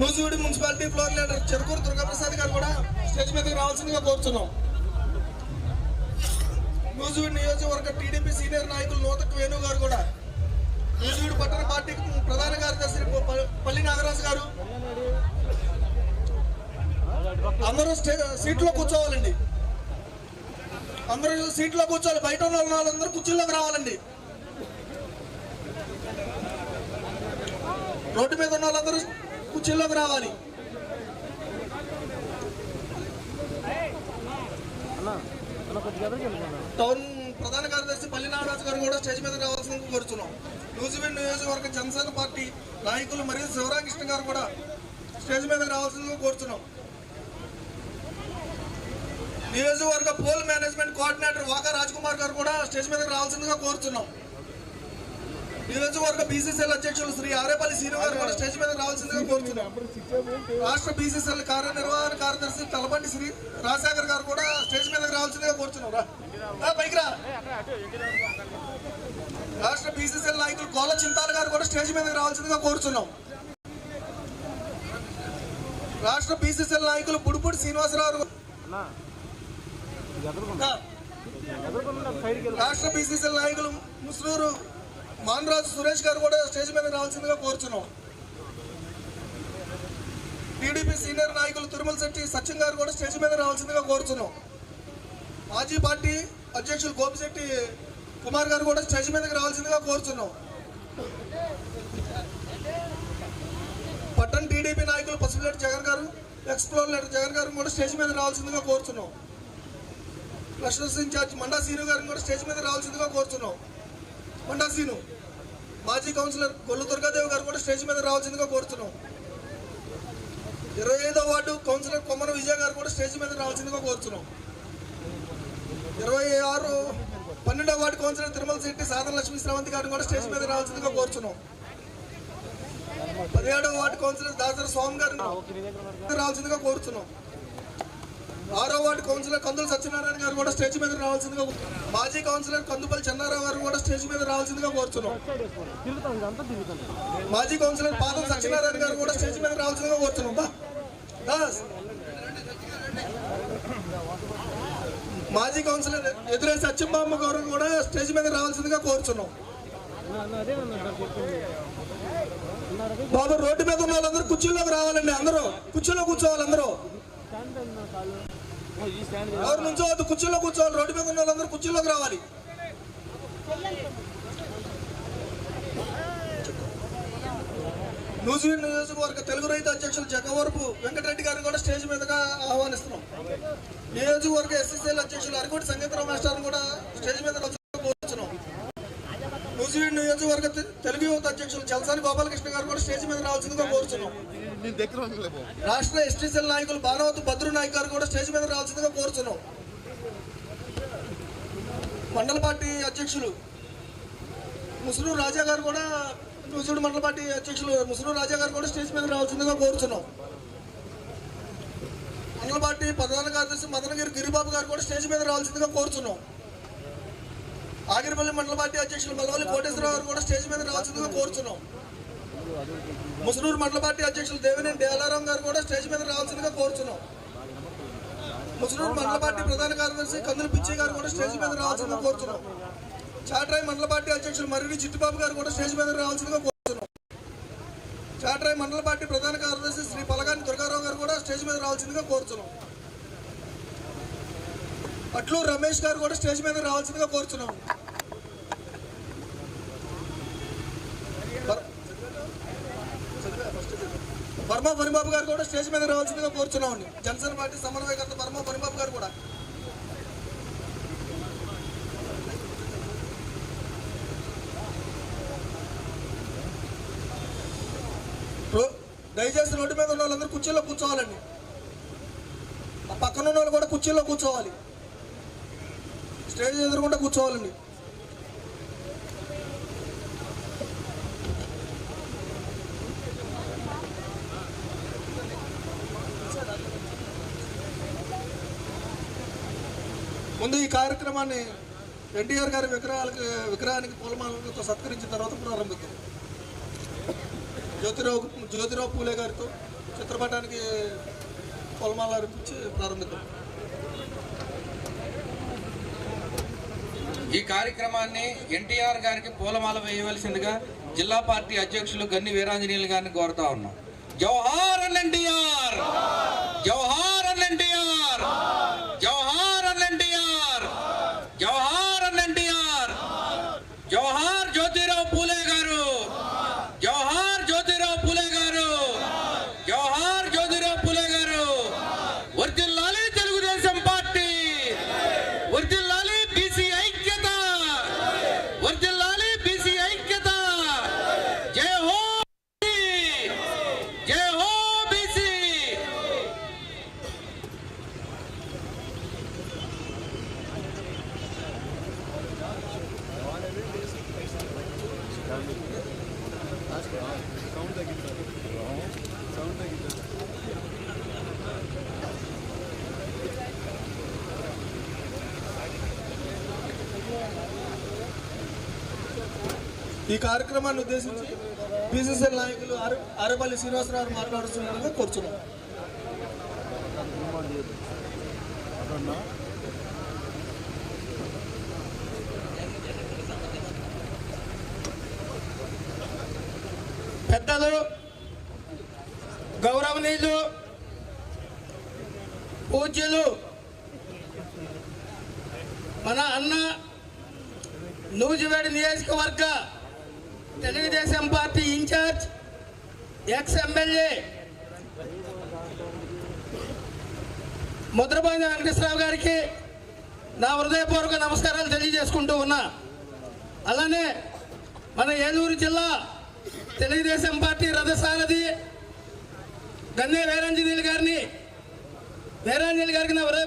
నూజివీడి municipality floor leader Cherukuru Durgaprasad గారు కూడా stage మీదకి రావాల్సిందిగా కోరుతున్నాం నూజివీడి నియోజకవర్గ టీడీపీ సీనియర్ నాయకులు నూతక్ వేణు గారు కూడా నూజివీడి పట్టణ పార్టీ ప్రధాన కార్యదర్శి పల్లి నాగరాజు గారు. అందరూ స్టే సీట్లో కూర్చోవాలండి. అందరూ సీట్లో కూర్చోవాలి. బయట ఉన్న వాళ్ళందరూ కుర్చీలోకి రావాలండి. రోడ్డు మీద ఉన్న వాళ్ళందరూ కుర్చీలోకి రావాలి. టౌన్ ప్రధాన కార్యదర్శి పల్లి నాగరాజు గారు కూడా స్టేజ్ మీద రావాల్సిందిగా కోరుతున్నాం న్యూజివెండ్ నియోజకవర్గ జనసేన పార్టీ నాయకులు మరియు శివరామకృష్ణ గారు కూడా స్టేజ్ మీద రావాల్సిందిగా కోరుతున్నాం నియోజకవర్గ poll management coordinator Vaka Rajkumar గారు కూడా స్టేజ్ మీద రావాల్సిందిగా కోరుతున్నాం నియోజకవర్గ బీసీసీఎల్ అధ్యక్షులు శ్రీ ఆరేపల్లి శ్రీను గారు కూడా స్టేజ్ మీద రావాల్సిందిగా కోరుతున్నాం. రాష్ట్ర బీసీసీఎల్ కార్యనిర్వహణ కార్యదర్శి తలబండి శ్రీ రాజశేఖర్ గారు కూడా స్టేజ్ మీద రావాల్సిందిగా కోరుతున్నాం. రా. రా, పైకి రా. రాష్ట్ర బీసీసీఎల్ నాయకులు కోల చింతాల గారు కూడా స్టేజ్ మీద రావాల్సిందిగా కోరుతున్నాం. రాష్ట్ర బీసీసీఎల్ నాయకులు బుడిపూడి శ్రీనివాసరావు. రాష్ట్ర బీసీసీఎల్ నాయకులు ముస్లూరు మాన్రాజు సురేష్ గారు కూడా స్టేజ్ మీద రావాల్సిందిగా కోరుచున్నాం. టీడీపీ సీనియర్ నాయకులు తిరుమల శెట్టి సత్యం గారు కూడా స్టేజ్ మీద రావాల్సిందిగా కోరుచున్నాం. మాజీ పార్టీ అధ్యక్షులు గోపిశెట్టి కుమార్ గారు కూడా స్టేజ్ మీదకి రావాల్సిందిగా కోరుచున్నాం. పట్టణ టీడీపీ నాయకులు పసుపులేటి జగన్ గారు ఎక్స్ప్లోర్ లీడర్ జగన్ గారు కూడా స్టేజ్ మీద రావాల్సిందిగా కోరుచున్నాం. లక్ష్మణ్ ఇన్ఛార్జ్ మండా సీను గారిని కూడా స్టేజ్ మీద రావాల్సిందిగా కోరుచున్నాం. మండా సీను. మాజీ కౌన్సిలర్ గొల్లు దుర్గాదేవి గారు కూడా స్టేజ్ మీద రావాల్సిందిగా కోరుతున్నాం. ఇరవై ఐదో వార్డు కౌన్సిలర్ కొమ్మన విజయ్ గారు కూడా స్టేజ్ మీద రావాల్సిందిగా కోరుతున్నాం. ఇరవై ఆరు పన్నెండో వార్డు కౌన్సిలర్ తిరుమల శెట్టి సాధన లక్ష్మీ శ్రవంతి గారిని కూడా స్టేజ్ మీద రావాల్సిందిగా కోరుతున్నాం. పదిహేడో వార్డు కౌన్సిలర్ దాసరి స్వామి గారిని రావాల్సిందిగా కోరుతున్నాం. ఆరో వార్డు కౌన్సిలర్ కందుల సత్యనారాయణ గారు కూడా స్టేజ్ మీద రావాల్సిందిగా మాజీ కౌన్సిలర్ కందుపల్లి చెన్నారావు గారు కూడా స్టేజ్ మీద రావాల్సిందిగా కోరుతున్నాం. మాజీ కౌన్సిలర్ పాదం సత్యనారాయణ గారు కూడా స్టేజ్ మీద రావాల్సిందిగా కోరుతున్నాం. దాస్. మాజీ కౌన్సిలర్ ఎదురే సత్యంబామ్మ గారు కూడా స్టేజ్ మీద రావాల్సిందిగా కోరుతున్నాం. బాబు రోడ్డు మీద ఉన్న వాళ్ళందరూ కుర్చీలోకి రావాలండి అందరూ. కుర్చీలో కూర్చోవాలి అందరూ. ఎవరు నుంచోవద్దు కుర్చీలో కూర్చోవాలి రోడ్డు మీద ఉన్న వాళ్ళందరూ కుర్చీలోకి రావాలి. న్యూజిలాండ్ నియోజకవర్గ తెలుగు రైతు అధ్యక్షులు జగవరపు వెంకటరెడ్డి గారిని కూడా స్టేజ్ మీదగా ఆహ్వానిస్తున్నాం. నియోజకవర్గ ఎస్ఎస్ఎల్ అధ్యక్షులు అరకోటి సంగీతరావు మాస్టర్ కూడా స్టేజ్ మీద కూర్చున్నాం. న్యూజిలాండ్ నియోజకవర్గ తెలుగు యువత అధ్యక్షులు జలసాని గోపాలకృష్ణ గారు కూడా స్టేజ్ మీద రావాల్సిందిగా కోరుచున్నాం. రాష్ట్ర ఎస్టీసీఎల్ నాయకులు బాలవతి భద్రు నాయక్ గారు కూడా స్టేజ్ మీద రావాల్సిందిగా కోరుతున్నాం. మండల పార్టీ అధ్యక్షులు ముసురు రాజా గారు కూడా నూజివీడు మండల పార్టీ అధ్యక్షులు ముసురు రాజా గారు కూడా స్టేజ్ మీద రావాల్సిందిగా కోరుతున్నాం. మండల పార్టీ ప్రధాన కార్యదర్శి మదనగిరి గిరిబాబు గారు కూడా స్టేజ్ మీద రావాల్సిందిగా కోరుచున్నాం ఆగిరిపల్లి మండల పార్టీ అధ్యక్షులు మల్లవల్లి కోటేశ్వరరావు గారు కూడా స్టేజ్ మీద రావాల్సిందిగా కోరుతున్నాం. ముసలూరు మండల పార్టీ అధ్యక్షులు దేవినేని డేలారాం గారు కూడా స్టేజ్ మీద రావాల్సిందిగా కోరుచున్నాం. ముసలూరు మండల పార్టీ ప్రధాన కార్యదర్శి కందుల పిచ్చయ్య గారు కూడా స్టేజ్ మీద రావాల్సిందిగా కోరుచున్నాం. చాట్రాయ్ మండల పార్టీ అధ్యక్షులు మర్రి చిట్టుబాబు గారు కూడా స్టేజ్ మీద రావాల్సిందిగా కోరుచున్నాం. చాట్రాయ్ మండల పార్టీ ప్రధాన కార్యదర్శి శ్రీ పలగాని దుర్గారావు గారు కూడా స్టేజ్ మీద రావాల్సిందిగా కోరుచున్నాం. అట్లు రమేష్ గారు కూడా స్టేజ్ మీద రావాల్సిందిగా కోరుచున్నాం. పరమ పరిబాబు గారు కూడా స్టేజ్ మీద రావాల్సిందిగా కోరుచున్నామండి. జనసేన పార్టీ సమన్వయకర్త పరమ పరిబాబు గారు కూడా. రో- దయచేసి రోడ్డు మీద ఉన్న వాళ్ళందరూ కుర్చీలో కూర్చోవాలండి. ఆ పక్కన ఉన్న వాళ్ళు కూడా కుర్చీలో కూర్చోవాలి. స్టేజ్ ఎదురుకుండా కూర్చోవాలండి. ముందు ఈ కార్యక్రమాన్ని ఎన్టీఆర్ గారి విగ్రహాలకి విగ్రహానికి పూలమాలతో సత్కరించిన తర్వాత ప్రారంభిద్దాం. జ్యోతిరావు జ్యోతిరావు పూలే గారితో చిత్రపటానికి పూలమాల అర్పించి ప్రారంభిద్దాం. ఈ కార్యక్రమాన్ని ఎన్టీఆర్ గారికి పూలమాల వేయవలసిందిగా జిల్లా పార్టీ అధ్యక్షులు గన్ని వీరాంజనేయులు గారిని కోరుతా ఉన్నాం. జవహార్ ఎన్టీఆర్! జవహార్ అన్ ఎన్టీఆర్ జవహార్ అన్ ఎన్టీఆర్ జవహార్ అన్ ఎన్టీఆర్ జవహార్ జ్యోతిరావు పూలే గారు జవహార్ జ్యోతిరావు పూలే గారు జవహార్ జ్యోతిరావు పూలే గారు వర్దిల్లాలి తెలుగుదేశం పార్టీ వర్దిల్లాలి బీసీ ఐక్యత వర్దిల్లాలి బీసీ ఐక్యత జై హో BC! జై హో బీసీ ఈ కార్యక్రమాన్ని ఉద్దేశించి బీసీసీ నాయకులు అరపల్లి శ్రీనివాసరావు మాట్లాడుతున్నారని కోరుచున్నాం. పెద్దలు గౌరవనీయులు పూజ్యులు మన అన్న నూజివేడి నియోజకవర్గ Telugu Desam party incharge ex MLA Muddaraboina Venkateswara Rao గారికి నా హృదయపూర్వక నమస్కారాలు తెలియజేసుకుంటూ ఉన్నా. అలానే మన ఏలూరు జిల్లా తెలుగుదేశం పార్టీ రథసారథి గన్నే వీరాంజనేయులు గారిని వీరాంజనేయులు గారికి నా హృదయపూర్వక